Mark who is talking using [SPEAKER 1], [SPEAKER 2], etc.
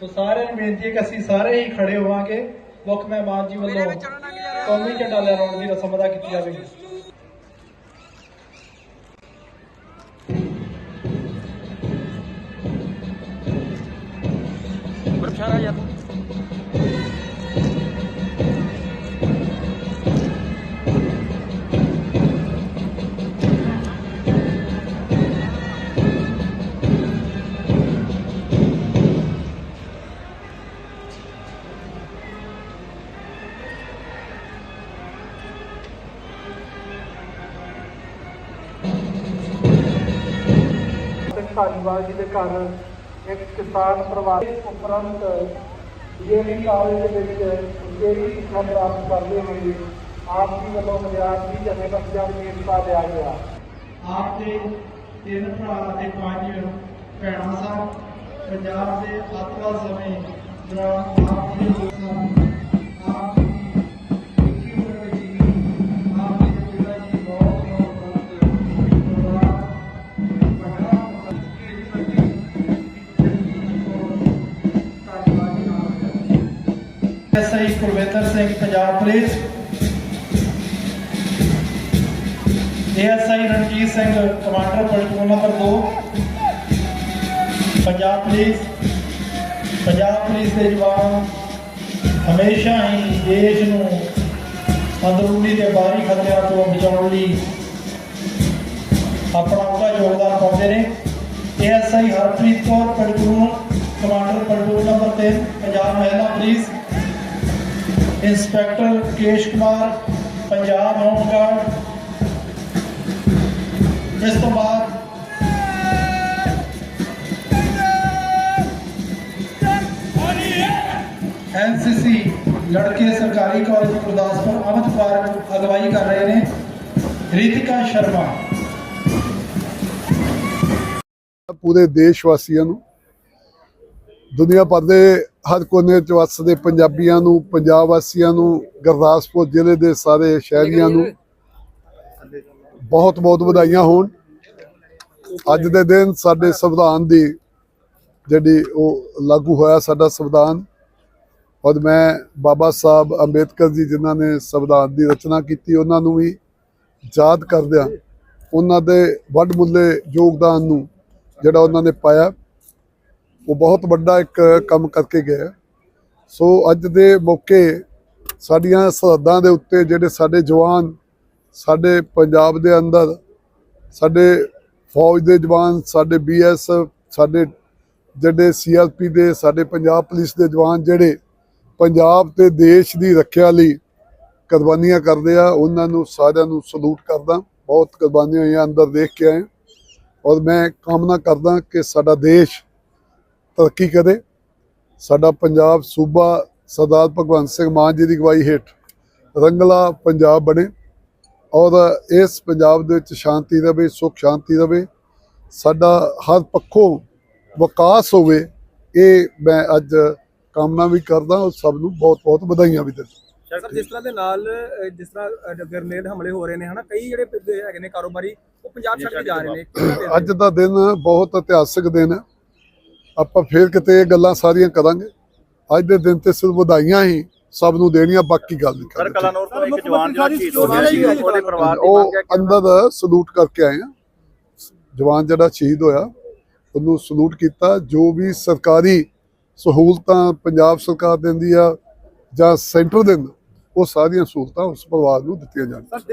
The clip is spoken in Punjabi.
[SPEAKER 1] ਸੋ ਸਾਰਿਆਂ ਨੂੰ ਬੇਨਤੀ ਹੈ ਕਿ ਅਸੀਂ ਸਾਰੇ ਹੀ ਖੜੇ ਹੋਵਾਂਗੇ ਮੁੱਖ ਮਹਿਮਾਨ ਜੀ ਵੱਲੋਂ ਕੌਮੀ ਝੰਡਾ ਲਹਿਰਾਉਣ ਦੀ ਰਸਮ ਅਦਾ ਕੀਤੀ ਜਾਵੇਗੀ।
[SPEAKER 2] ਬਰਸ਼ਾਰਾ ਯਾਰ
[SPEAKER 1] ਤੇ ਧਾਰੀਵਾਲ ਜੀ ਦੇ ਘਰ ਇੱਕ ਕਿਸਾਨ ਪਰਿਵਾਰ ਉਪਰੰਤ ਜਿਹੜੀ ਕਾਲਜ ਦੇ ਵਿੱਚ ਜਿਹੜੀ ਸਿੱਖਿਆ ਪ੍ਰਾਪਤ ਕਰਦੇ ਹੋਏ ਆਪ ਜੀ ਵੱਲੋਂ ਵਿਦਿਆਰਥੀ ਜਥੇਬੰਦੀਆਂ ਨੂੰ ਹਿੱਸਾ ਲਿਆ ਗਿਆ। ਆਪ ਦੇ ਤਿੰਨ ਭਰਾ ਅਤੇ ਪੰਜ ਭੈਣਾਂ ਸਨ। ਪੰਜਾਬ ਦੇ ਆਤਵਾ ਸਮੇਂ ਦੌਰਾਨ ਆਪ ਜੀ ਦੇ SI Kulwinder Singh Punjab police ASI Ranjit Singh, commander platoon number 2 Punjab police Punjab police ਦੇ ਜਵਾਨ ਹਮੇਸ਼ਾ ਹੀ ਦੇਸ਼ ਨੂੰ ਅੰਦਰੂਨੀ ਤੇ ਬਾਹਰੀ ਖਤਰਿਆਂ ਤੋਂ ਬਚਾਉਣ ਲਈ ਆਪਣਾ ਉਹਦਾ ਯੋਗਦਾਨ ਪਾਉਂਦੇ ਨੇ। ASI Harpreet Kaur platoon commander platoon number 3 Punjab ਮਹਿਲਾ police. Inspector Kesh Kumar, Punjab home guard ਇਸ ਤੋਂ ਬਾਅਦ ਐਨਸੀਸੀ ਲੜਕੇ ਸਰਕਾਰੀ ਕਾਲਜ ਗੁਰਦਾਸਪੁਰ ਅਮਿਤ ਅਗਵਾਈ ਕਰ ਰਹੇ ਨੇ। ਰੀਤਿਕਾ ਸ਼ਰਮਾ।
[SPEAKER 3] ਪੂਰੇ ਦੇਸ਼ ਵਾਸੀਆਂ ਨੂੰ ਦੁਨੀਆ ਭਰ ਦੇ ਹਰ ਕੋਨੇ ਚ ਵਸਦੇ ਪੰਜਾਬੀਆਂ ਨੂੰ, ਪੰਜਾਬ ਵਾਸੀਆਂ ਨੂੰ, ਗੁਰਦਾਸਪੁਰ ਜ਼ਿਲ੍ਹੇ ਦੇ ਸਾਰੇ ਸ਼ਹਿਰੀਆਂ ਨੂੰ ਬਹੁਤ ਬਹੁਤ ਵਧਾਈਆਂ ਹੋਣ। ਅੱਜ ਦੇ ਦਿਨ ਸਾਡੇ ਸੰਵਿਧਾਨ ਦੀ ਜਿਹੜੀ ਉਹ ਲਾਗੂ ਹੋਇਆ ਸਾਡਾ ਸੰਵਿਧਾਨ, ਔਰ ਮੈਂ ਬਾਬਾ ਸਾਹਿਬ ਅੰਬੇਦਕਰ ਜੀ ਜਿਨ੍ਹਾਂ ਨੇ ਸੰਵਿਧਾਨ ਦੀ ਰਚਨਾ ਕੀਤੀ, ਉਹਨਾਂ ਨੂੰ ਵੀ ਯਾਦ ਕਰਦਿਆਂ ਉਹਨਾਂ ਦੇ ਵੱਡ ਮੁੱਲੇ ਯੋਗਦਾਨ ਨੂੰ ਜਿਹੜਾ ਉਹਨਾਂ ਨੇ ਪਾਇਆ। ਉਹ ਬਹੁਤ ਵੱਡਾ ਇੱਕ ਕੰਮ ਕਰਕੇ ਗਿਆ ਸੋ ਅੱਜ ਦੇ ਮੌਕੇ ਸਾਡੀਆਂ ਸਰਹੱਦਾਂ ਦੇ ਉੱਤੇ ਜਿਹੜੇ ਸਾਡੇ ਜਵਾਨ, ਸਾਡੇ ਪੰਜਾਬ ਦੇ ਅੰਦਰ, ਸਾਡੇ ਫੌਜ ਦੇ ਜਵਾਨ, ਸਾਡੇ ਬੀਐਸਐਫ ਸਾਡੇ ਜਿਹੜੇ ਸੀਆਰਪੀ ਦੇ, ਸਾਡੇ ਪੰਜਾਬ ਪੁਲਿਸ ਦੇ ਜਵਾਨ ਜਿਹੜੇ ਪੰਜਾਬ ਤੇ ਦੇਸ਼ ਦੀ ਰੱਖਿਆ ਲਈ ਕੁਰਬਾਨੀਆਂ ਕਰਦੇ ਆ, ਉਹਨਾਂ ਨੂੰ ਸਾਰਿਆਂ ਨੂੰ ਸਲੂਟ ਕਰਦਾ। ਬਹੁਤ ਕੁਰਬਾਨੀਆਂ ਹੋਈਆਂ ਅੰਦਰ ਦੇਖ ਕੇ ਆਏ। ਔਰ ਮੈਂ ਕਾਮਨਾ ਕਰਦਾ ਕਿ ਸਾਡਾ ਦੇਸ਼ ਤਰੱਕੀ ਕਰੇ। ਸਾਡਾ ਪੰਜਾਬ ਸੂਬਾ ਸਰਦਾਰ ਭਗਵੰਤ ਸਿੰਘ ਮਾਨ ਜੀ ਦੀ ਅਗਵਾਈ ਹੇਠ ਰੰਗਲਾ ਪੰਜਾਬ ਬਣੇ ਔਰ ਇਸ ਪੰਜਾਬ ਦੇ ਵਿੱਚ ਸ਼ਾਂਤੀ ਰਵੇ ਸੁਖ ਸ਼ਾਂਤੀ ਰਵੇ। ਸਾਡਾ ਹਰ ਪੱਖੋਂ ਵਿਕਾਸ ਹੋਵੇ ਇਹ ਮੈਂ ਅੱਜ ਕਾਮਨਾ ਵੀ ਕਰਦਾ ਔਰ ਸਭ ਨੂੰ ਬਹੁਤ ਬਹੁਤ ਵਧਾਈਆਂ ਵੀ ਦਿੰਦਾ।
[SPEAKER 2] ਸਰ ਜਿਸ ਤਰ੍ਹਾਂ ਦੇ ਨਾਲ ਜਿਸ ਤਰ੍ਹਾਂ ਗ੍ਰਨੇਡ ਹਮਲੇ ਹੋ ਰਹੇ ਨੇ ਹਨਾ? ਕਈ ਜਿਹੜੇ ਹੈਗੇ ਨੇ ਕਾਰੋਬਾਰੀ ਉਹ ਪੰਜਾਬ ਛੱਡ ਕੇ ਜਾ ਰਹੇ ਨੇ।
[SPEAKER 3] ਅੱਜ ਦਾ ਦਿਨ ਬਹੁਤ ਇਤਿਹਾਸਕ ਦਿਨ ਹੈ। ਆਪਾਂ ਫੇਰ ਕਿਤੇ ਇਹ ਗੱਲਾਂ ਸਾਰੀਆਂ ਕਰਾਂਗੇ। ਅੱਜ ਦੇ ਦਿਨ ਤੇ ਸਿਰਫ ਵਧਾਈਆਂ ਹੀ ਸਭ ਨੂੰ ਦੇਣੀਆਂ ਬਾਕੀ ਗੱਲ ਨਹੀਂ
[SPEAKER 4] ਸਰ ਕਲਾਨੌਰ ਤੋਂ ਇੱਕ ਜਵਾਨ ਜਿਹੜਾ ਸ਼ਹੀਦ ਹੋ ਗਿਆ ਸੀ ਉਹਦੇ ਪਰਿਵਾਰ ਦੀ
[SPEAKER 3] ਉਹ
[SPEAKER 4] ਮੰਗ ਹੈ ਕਿ
[SPEAKER 3] ਅੰਦਰ ਸਲੂਟ ਕਰਕੇ ਆਏ ਆ। ਜਵਾਨ ਜਿਹੜਾ ਸ਼ਹੀਦ ਹੋਇਆ ਉਹਨੂੰ ਸਲੂਟ ਕੀਤਾ। ਜੋ ਵੀ ਸਰਕਾਰੀ ਸਹੂਲਤਾਂ ਪੰਜਾਬ ਸਰਕਾਰ ਦਿੰਦੀ ਆ ਜਾਂ ਸੈਂਟਰ ਦਿੰਦਾ ਉਹ ਸਾਰੀਆਂ ਸਹੂਲਤਾਂ ਉਸ ਪਰਿਵਾਰ ਨੂੰ ਦਿੱਤੀਆਂ ਜਾਣ